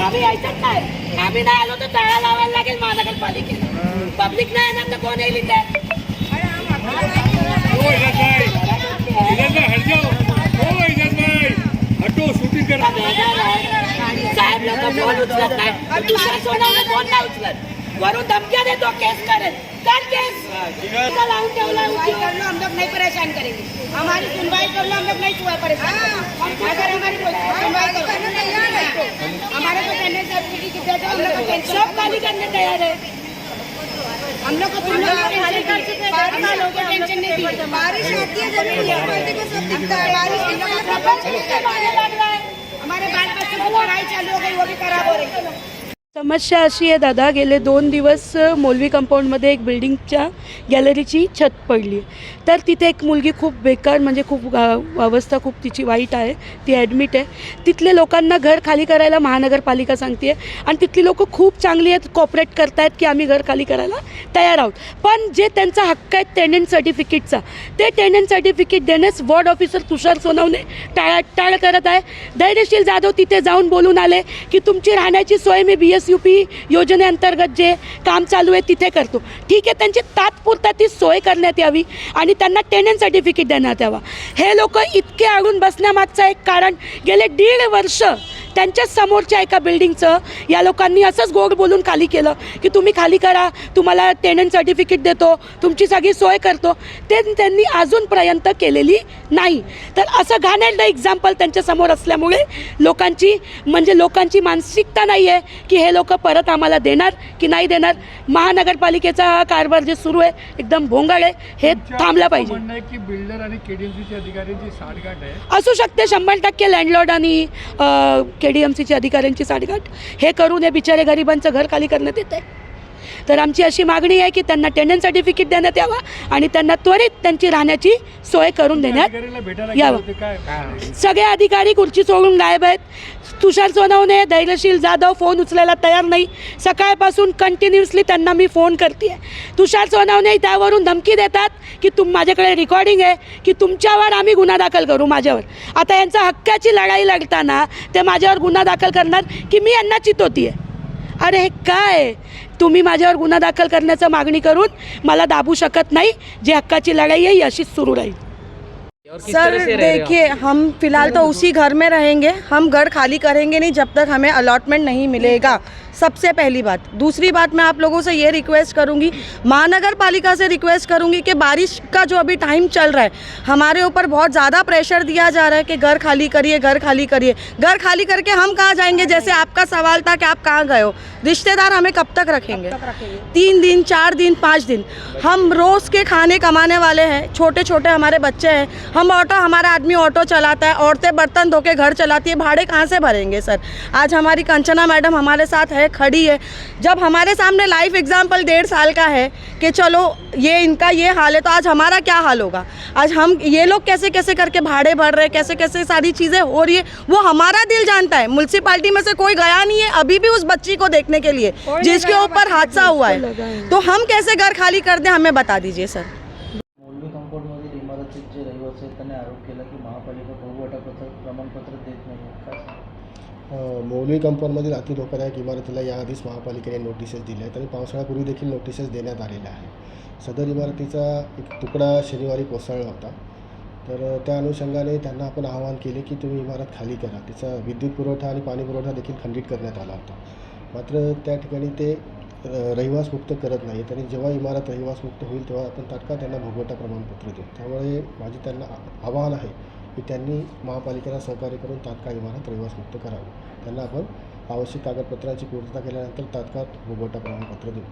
आम्ही यायचंच नाही. आम्ही नाही आलो तर टाळा लावायला लागेल महानगरपालिकेला पब्लिक नाही. येणार तर कोण येईल शूटिंग कर. साहेब लोक फोन उचलत नाही. दुसऱ्या सोडवलं फोन नाही. उचलत वरून धमक्या देतो केस करेल. हम लोग नहीं परेशान करेंगे हमारी सुनवाई कर हम लोग नहीं छुआ परेशान अगर हमारी सुनवाई करो हमारे को हम लोग सब खाली तैयार है को टेंशन नहीं है बारिश हमारे बाल बच्चों की पढ़ाई चालू हो गई वो भी खराब हो रही है समस्या अशी आहे दादा गेले दोन दिवस मोलवी मौलवी कंपाऊंडमध्ये एक बिल्डिंगच्या गॅलरीची छत पडली. तर तिथे एक मुलगी खूप बेकार म्हणजे खूप अवस्था खूप तिची वाईट आहे ती ॲडमिट आहे. तिथले लोकांना घर खाली करायला महानगरपालिका सांगते आहे आणि तिथली लोकं खूप चांगली आहेत कॉपरेट करतायत की आम्ही घर खाली करायला तयार आहोत. पण जे त्यांचा हक्क आहे टेनंट सर्टिफिकेटचा ते टेनंट सर्टिफिकेट देण्यास वॉर्ड ऑफिसर तुषार सोनवणे टाळाटाळ करत आहे. धैर्यशील जाधव तिथे जाऊन बोलून आले की तुमची राहण्याची सोय मी बी एस यू पी योजनेअंतर्गत जे काम चालू आहे तिथे करतो. ठीक आहे त्यांची तात्पुरता ती सोय करण्यात यावी आणि त्यांना टेनंट सर्टिफिकेट देण्यात यावा. हे लोक इतके अडून बसण्यामागचं एक कारण गेले दीड वर्ष त्यांच्याच समोरच्या एका बिल्डिंगचं या लोकांनी असंच गोड बोलून खाली केलं की तुम्ही खाली करा तुम्हाला टेनंट सर्टिफिकेट देतो तुमची सगळी सोय करतो. ते त्यांनी अजूनपर्यंत केलेली नाही. तर असं घाणेरडं एक्झाम्पल त्यांच्यासमोर असल्यामुळे लोकांची म्हणजे लोकांची मानसिकता नाही आहे की हे लोक परत आम्हाला देणार की नाही देणार. महानगरपालिकेचा हा कारभार जे सुरू आहे एकदम भोंगाळ आहे. हे थांबलं पाहिजे. म्हणणं आहे की बिल्डर आणि केडीएमसीच्या अधिकाऱ्यांची साठगाठ आहे असू शकते शंभर टक्के लँडलॉर्ड आणि के डी एम सीच्या अधिकाऱ्यांची साठगाठ हे करून हे बिचारे गरिबांचं घर खाली करण्यात येते तर आमची अशी मागणी आहे की त्यांना टेंडन सर्टिफिकेट देण्यात यावा आणि त्यांना त्वरित त्यांची राहण्याची सोय करून देण्यात यावं. सगळे अधिकारी खुर्ची सोडून गायब आहेत. तुषार सोनवणे धैर्यशील जाधव फोन उचलायला तयार नाही. सकाळपासून कंटिन्युअसली त्यांना मी फोन करते तुषार सोनवणे त्यावरून धमकी देतात की तुम माझ्याकडे रेकॉर्डिंग आहे की तुमच्यावर आम्ही गुन्हा दाखल करू माझ्यावर. आता यांचा हक्काची लढाई लढताना ते माझ्यावर गुन्हा दाखल करणार की मी यांना चितवती आहे अरे हे काय? तुम्ही माझ्यावर गुन्हा दाखल करण्याचं मागणी करून मला दाबू शकत नाही? जी हक्काची लढाई आहे ही अशीच सुरू राहील. सर देखिए हम फ़िलहाल तो उसी घर में रहेंगे। हम घर खाली करेंगे नहीं जब तक हमें अलॉटमेंट नहीं मिलेगा। सबसे पहली बात। दूसरी बात मैं आप लोगों से ये रिक्वेस्ट करूँगी महानगर पालिका से रिक्वेस्ट करूँगी कि बारिश का जो अभी टाइम चल रहा है हमारे ऊपर बहुत ज़्यादा प्रेशर दिया जा रहा है कि घर खाली करिए घर खाली करिए। घर खाली करके हम कहाँ जाएँगे? जैसे आपका सवाल था कि आप कहाँ गए हो। रिश्तेदार हमें कब तक रखेंगे? तीन दिन चार दिन पाँच दिन। हम रोज़ के खाने कमाने वाले हैं। छोटे छोटे हमारे बच्चे हैं। हम ऑटो हमारा आदमी ऑटो चलाता है औरतें बर्तन धो के घर चलाती है भाड़े कहाँ से भरेंगे सर? आज हमारी कंचना मैडम हमारे साथ है खड़ी है। जब हमारे सामने लाइफ एग्ज़ाम्पल डेढ़ साल का है कि चलो ये इनका ये हाल है तो आज हमारा क्या हाल होगा? आज हम ये लोग कैसे कैसे करके भाड़े भर रहे हैं कैसे कैसे सारी चीज़ें हो रही है वो हमारा दिल जानता है। म्यूनसिपाली में से कोई गया नहीं है अभी भी उस बच्ची को देखने के लिए जिसके ऊपर हादसा हुआ है। तो हम कैसे घर खाली कर दें हमें बता दीजिए सर। कंपाऊंडमधील जे रहिवासी आहेत त्यांनी आरोप केला की महापालिका बहुवाटापत्र प्रमाणपत्र देत नाही काय सांगाल? मौलवी कंपाऊंडमधील अति धोकादायक इमारतीला याआधीच महापालिकेने नोटिसेस दिल्या आहेत आणि पावसाळ्यापूर्वी देखील नोटिसेस देण्यात आलेल्या आहे सदर इमारतीचा एक तुकडा शनिवारी कोसळला होता. तर त्या अनुषंगाने त्यांना आपण आवाहन केले की तुम्ही इमारत खाली करा. तिचा विद्युत पुरवठा आणि पाणी पुरवठा देखील खंडित करण्यात आला होता. मात्र त्या ठिकाणी ते रहिवासमुक्त करत नाहीत आणि जेव्हा इमारत रहिवासमुक्त होईल तेव्हा आपण तात्काळ त्यांना भोगवटा प्रमाणपत्र देऊ. त्यामुळे माझे त्यांना आवाहन आहे की त्यांनी महापालिकेला सहकार्य करून तात्काळ इमारत रहिवासमुक्त करावी. त्यांना आपण आवश्यक कागदपत्रांची पूर्तता केल्यानंतर तात्काळ भोगवटा प्रमाणपत्र देऊ.